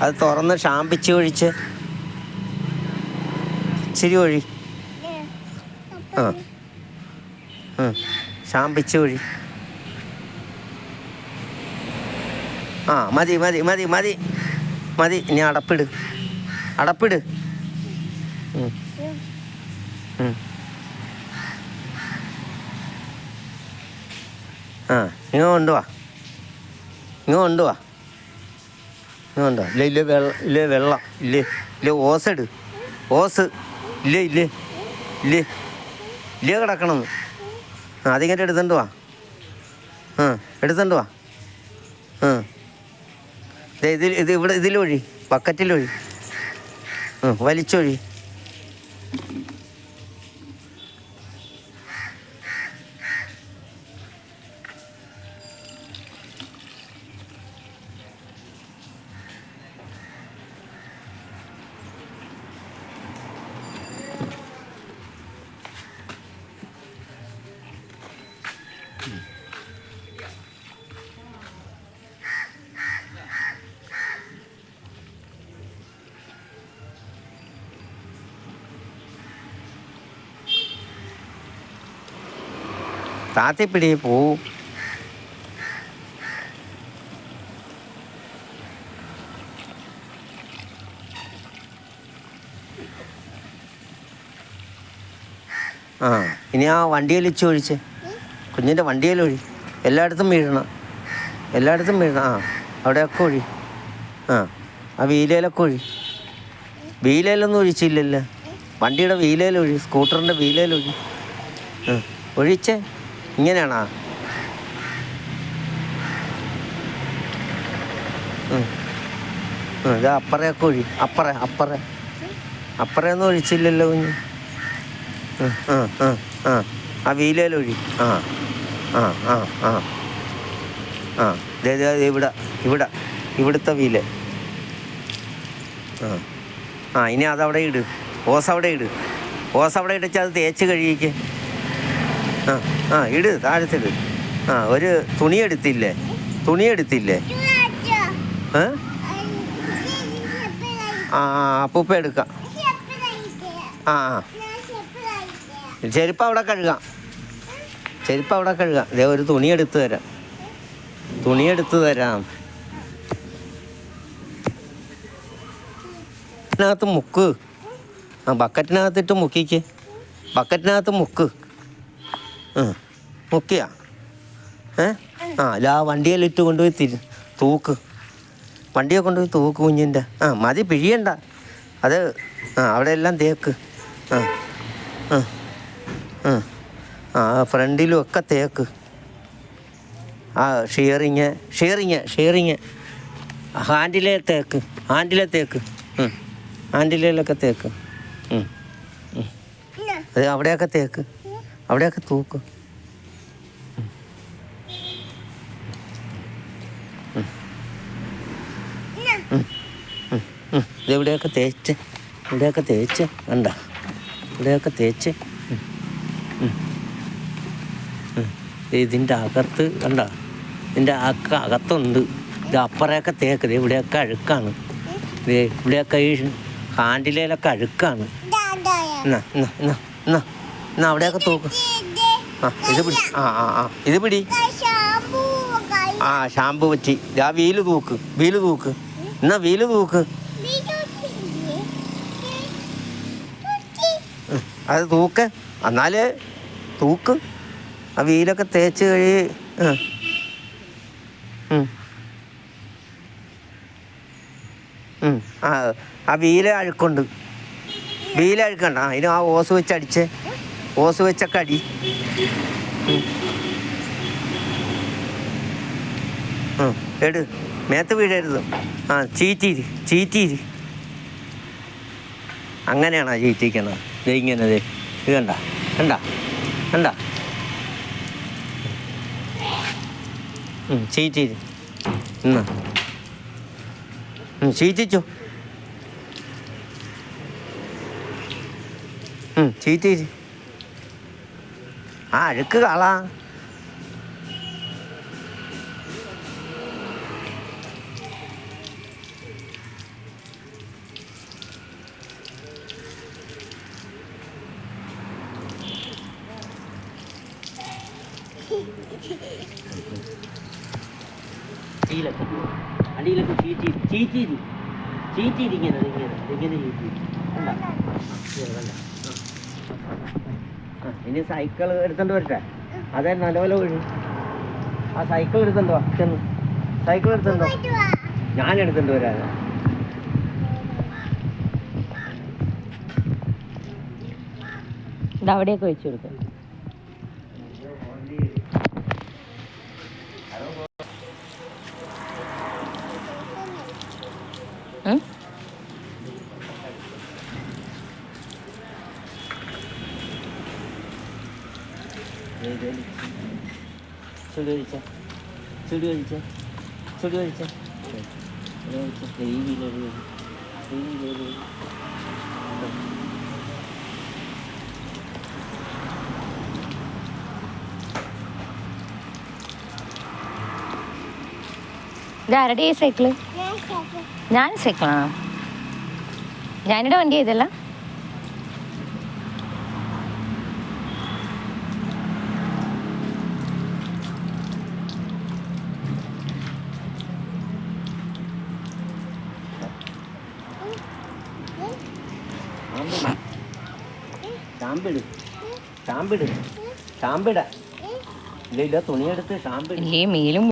അത് തുറന്ന് ഷാമ്പിച്ച് ഒഴിച്ച്. ഇച്ചിരി ഒഴി. ആ. ഷാമ്പിച്ച് ഒഴി. ആ മതി മതി മതി മതി. മതി ഇനി അടപ്പിട്. അടപ്പിട്. ആ ഇങ്ങ കൊണ്ടുവാ. ഇങ്ങ കൊണ്ടുവാ. ഇങ്ങ ഇല്ല ഇല്ല വെള്ളം ഇല്ല വെള്ളം ഇല്ലേ ഇല്ല ഓസ് ഇട്. ഓസ് ഇല്ലേ ഇല്ലേ ഇല്ലേ ഇല്ലേ കിടക്കണം. അതിങ്ങനെ എടുത്തുണ്ട് വാ. ആ എടുത്തോണ്ട് വാ. ആ. ദേ ഇതിൽ ഇത് ഇവിടെ ഇതിലൊഴി ബക്കറ്റിലൊഴി. ആ വലിച്ചൊഴി. താത്തിപ്പിടി പോവും ആ ഇനി ആ വണ്ടിയിൽ ഇച്ച് ഒഴിച്ച്. കുഞ്ഞിന്റെ വണ്ടിയിൽ ഒഴി. എല്ലായിടത്തും വീഴണം. എല്ലായിടത്തും വീഴണം. ആ അവിടെയൊക്കെ ഒഴി. ആ ആ വീലയിലൊക്കെ ഒഴി. വീലയിലൊന്നും ഒഴിച്ചില്ലല്ലോ. വണ്ടിയുടെ വീലയിൽ ഒഴി. സ്കൂട്ടറിന്റെ വീലയിൽ ഒഴി. ആ ഒഴിച്ചേ. ഇങ്ങനെയാണോ? ഇത് അപ്പറയൊക്കെ ഒഴി അപ്പറ അപ്പറ. അപ്പറയൊന്നും ഒഴിച്ചില്ലല്ലോ കുഞ്ഞ്. ആ ആ ആ ആ വീലയിൽ ഒഴി. ആ ആ ആ ആ. ആ ദേ ഇവിടെ ഇവിടെ ഇവിടുത്തെ വീൽ. ആ ആ ഇനി അതവിടെ ഇട്. ഓസ് അവിടെ ഇട്. ഓസ് അവിടെ ഇടിച്ച് അത് തേച്ച് കഴിയിക്ക് ആ ആ ഇട് താഴത്തിട്. ആ ഒരു തുണി എടുത്തില്ലേ തുണി എടുത്തില്ലേ ഏ? ആ അപ്പൂപ്പ എടുക്കാം. ആ ചെരുപ്പ് അവിടെ കഴുകാം. ചെരുപ്പ് അവിടെ കഴുകാം. ദേ ഒരു തുണി എടുത്തു തരാം. തുണി എടുത്തു തരാം. ബക്കറ്റിനകത്ത് മുക്ക്. ആ ബക്കറ്റിനകത്തിട്ട് മുക്കിക്ക്. ബക്കറ്റിനകത്ത് മുക്ക്. മുക്കിയാ ഏ? ആ അല്ല ആ വണ്ടിയിലിട്ട് കൊണ്ടുപോയി തിരി തൂക്ക്. വണ്ടിയെ കൊണ്ടുപോയി തൂക്ക് കുഞ്ഞിന്റെ. ആ മതി പിഴിയണ്ട. അത് ആ അവിടെ എല്ലാം തേക്ക്. ആ ആ ആ ആ ഫ്രണ്ടിലും ഒക്കെ തേക്ക്. ആ ഷിയറിങ് ഷിയറിങ് ഷിയറിങ്. ഹാൻഡിലെ തേക്ക് ഹാൻഡിലെ തേക്ക്. ഹാൻഡിലയിലൊക്കെ തേക്ക്. അത് അവിടെയൊക്കെ തേക്ക്. അവിടെയൊക്കെ തൂക്ക്. ഇതെവിടെയൊക്കെ തേച്ച് ഇവിടെയൊക്കെ തേച്ച് കണ്ട. ഇവിടെയൊക്കെ തേച്ച്. ഇതിന്റെ അകത്ത് കണ്ട. ഇതിന്റെ അക്ക അകത്തുണ്ട്. ഇത് അപ്പുറയൊക്കെ തേക്ക് ദേ ഇവിടെയൊക്കെ അഴുക്കാണ്. ദേ ഇവിടെയൊക്കെ ഈ ഹാൻഡിലയിലൊക്കെ അഴുക്കാണ്. എന്നാ എന്നാ എന്നാ എന്നാ എന്നാ അവിടെയൊക്കെ തൂക്ക്. ആ ഇത് പിടി. ആ ആ ആ. ഇത് പിടി. ആ ഷാമ്പു പറ്റി. ആ വീൽ തൂക്ക്. വീൽ തൂക്ക്. എന്നാ വീൽ തൂക്ക്. അത് തൂക്ക്. എന്നാൽ തൂക്ക്. ആ വീലൊക്കെ തേച്ച് കഴി ആ. ആ വീല അഴുക്കുണ്ട്. വീല അഴുക്കണ്ട. ആ ഇതിന് ആ ഓസ് വെച്ച് അടിച്ച് ഓസ് വെച്ചൊക്കെ അടി. എട്. മേത്ത് വീഴരുത്. ആ ചീറ്റീര് ചീറ്റീര്. അങ്ങനെയാണോ ചീറ്റിക്കണത്? ദേ ഇങ്ങനെ ദേ. ഇത് കണ്ട കണ്ട കണ്ട. ചീറ്റീര്. എന്നാ ചീറ്റിച്ചോ. ചീറ്റീരി. ആ അഴുക്ക് കാളാ. ചീറ്റിയിരിക്കുന്നത് ഇങ്ങനെ ഇങ്ങനെ ചീറ്റി ഇനി സൈക്കിൾ എടുത്തോണ്ട് വരട്ടെ. അതെ നല്ലപോലെ വീഴും ആ സൈക്കിൾ എടുത്തോ ചെന്ന്. സൈക്കിൾ എടുത്തോണ്ടോ ഞാൻ എടുത്തോണ്ട് വരാ. അവിടെയൊക്കെ വെച്ചു കൊടുക്കും. ചുടി കഴിച്ച ചുടി കഴിച്ച ചുടി കഴിച്ച ഇത് ആരുടെ ഈ സൈക്കിൾ ഞാൻ സൈക്കിളാണോ ഞാനിടെ വണ്ടി ചെയ്തല്ല ഷാമ്പിട് ഷാമ്പിട് ഷാമ്പിട ഇല്ല ഇല്ല തുണിയെടുത്ത് ഷാമ്പിട് മീലും